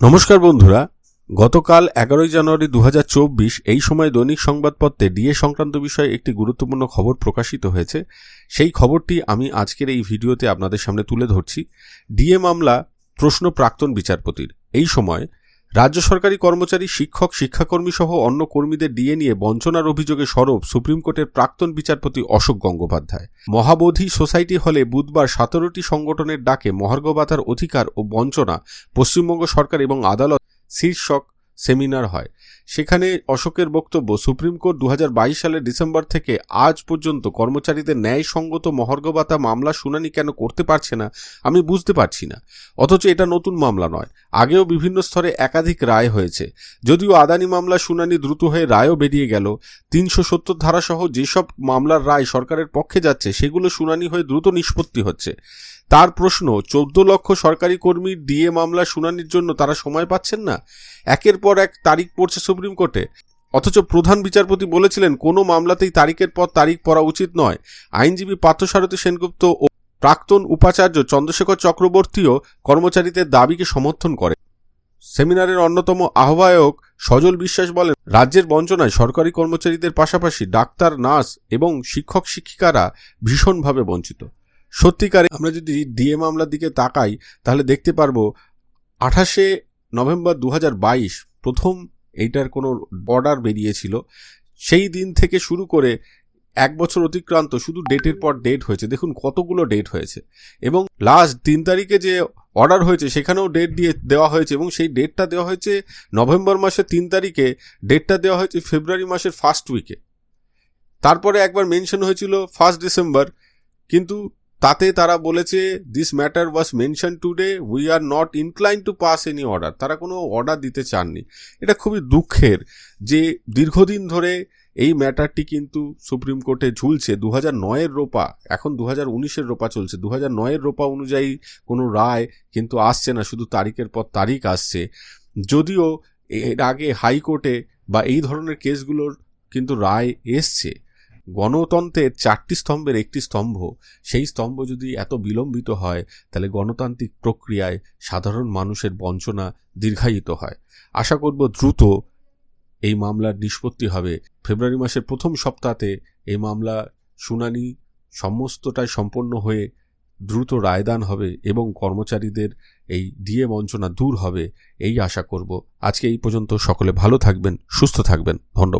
নমস্কার বন্ধুরা, গতকাল এগারোই জানুয়ারি দু হাজার চব্বিশ এই সময় দৈনিক সংবাদপত্রে ডিএ সংক্রান্ত বিষয়ে একটি গুরুত্বপূর্ণ খবর প্রকাশিত হয়েছে। সেই খবরটি আমি আজকের এই ভিডিওতে আপনাদের সামনে তুলে ধরছি। ডিএ মামলা প্রশ্ন প্রাক্তন বিচারপতির। এই সময় রাজ্য সরকারি কর্মচারী, শিক্ষক শিক্ষাকর্মী সহ অন্য কর্মীদের ডিএ নিয়ে বঞ্চনার অভিযোগে সরব সুপ্রিম কোর্টের প্রাক্তন বিচারপতি অশোক গঙ্গোপাধ্যায়। মহাবোধি সোসাইটি হলে বুধবার সতেরোটি সংগঠনের ডাকে মহার্ঘ ভাতার অধিকার ও বঞ্চনা পশ্চিমবঙ্গ সরকার এবং আদালত শীর্ষক সেমিনার হয়। সেখানে অশোকের বক্তব্য, সুপ্রিম কোর্ট দু হাজার বাইশ সালের ডিসেম্বর থেকে আজ পর্যন্ত কর্মচারীদের ন্যায়সঙ্গত মহার্ঘ ভাতা মামলা শুনানি কেন করতে পারছে না, আমি বুঝতে পারছি না। অথচ এটা নতুন মামলা নয়, আগেও বিভিন্ন স্তরে একাধিক রায় হয়েছে। যদিও আদানি মামলা শুনানি দ্রুত হয়ে রায়ও বেরিয়ে গেল, তিনশো সত্তর ধারাসহ যেসব মামলার রায় সরকারের পক্ষে যাচ্ছে, সেগুলো শুনানি হয়ে দ্রুত নিষ্পত্তি হচ্ছে। তার প্রশ্ন, চোদ্দ লক্ষ সরকারি কর্মীর ডিএ মামলা শুনানির জন্য তারা সময় পাচ্ছেন না? একের পর এক তারিখ পড়ছে সুপ্রিম কোর্টে। অথচ প্রধান বিচারপতি বলেছিলেন, কোনো মামলাতেই তারিখের পর তারিখ পড়া উচিত নয়। আইনজীবী পার্থসারথী সেনগুপ্ত ও প্রাক্তন উপাচার্য চন্দ্রশেখর চক্রবর্তীও কর্মচারীদের দাবিকে সমর্থন করে সেমিনারের অন্যতম আহ্বায়ক সজল বিশ্বাস বলেন, রাজ্যের বঞ্চনায় সরকারি কর্মচারীদের পাশাপাশি ডাক্তার, নার্স এবং শিক্ষক, শিক্ষিকারা ভীষণভাবে বঞ্চিত। সত্যিকারে আমরা যদি ডিএ মামলার দিকে তাকাই, তাহলে দেখতে পারব, আঠাশে নভেম্বর দু হাজার বাইশ প্রথম এইটার কোনো অর্ডার বেরিয়েছিল। সেই দিন থেকে শুরু করে এক বছর অতিক্রান্ত শুধু ডেটের পর ডেট হয়েছে। দেখুন কতগুলো ডেট হয়েছে। এবং লাস্ট তিন তারিখে যে অর্ডার হয়েছে, সেখানেও ডেট দিয়ে দেওয়া হয়েছে এবং সেই ডেটটা দেওয়া হয়েছে নভেম্বর মাসের তিন তারিখে। ডেটটা দেওয়া হয়েছে ফেব্রুয়ারি মাসের ফার্স্ট উইকে তারপরে একবার মেনশন হয়েছিল ফার্স্ট ডিসেম্বর কিন্তু তাতে তারা বলেছে this matter was mention today we are not incline to pass any order তারা কোনো অর্ডার দিতে চাননি। এটা খুবই দুঃখের যে দীর্ঘদিন ধরে এই ম্যাটারটি কিন্তু সুপ্রিম কোর্টে ঝুলছে। দু হাজার নয়ের রোপা, এখন দু হাজার উনিশের রোপা চলছে। দু হাজার নয়ের রোপা অনুযায়ী কোনো রায় কিন্তু আসছে না, শুধু তারিখের পর তারিখ আসছে। যদিও এর আগে হাইকোর্টে বা এই ধরনের কেসগুলোর কিন্তু রায় এসছে। গণতন্ত্রের চারটি স্তম্ভের একটি স্তম্ভ, সেই স্তম্ভ যদি এত বিলম্বিত হয়, তাহলে গণতান্ত্রিক প্রক্রিয়ায় সাধারণ মানুষের বঞ্চনা দীর্ঘায়িত হয়। আশা করব দ্রুত এই মামলার নিষ্পত্তি হবে। ফেব্রুয়ারি মাসের প্রথম সপ্তাহে এই মামলা শুনানি সমস্তটাই সম্পন্ন হয়ে দ্রুত রায়দান হবে এবং কর্মচারীদের এই ডিএ বঞ্চনা দূর হবে, এই আশা করব। আজকে এই পর্যন্ত সকলে ভালো থাকবেন, সুস্থ থাকবেন। ধন্যবাদ।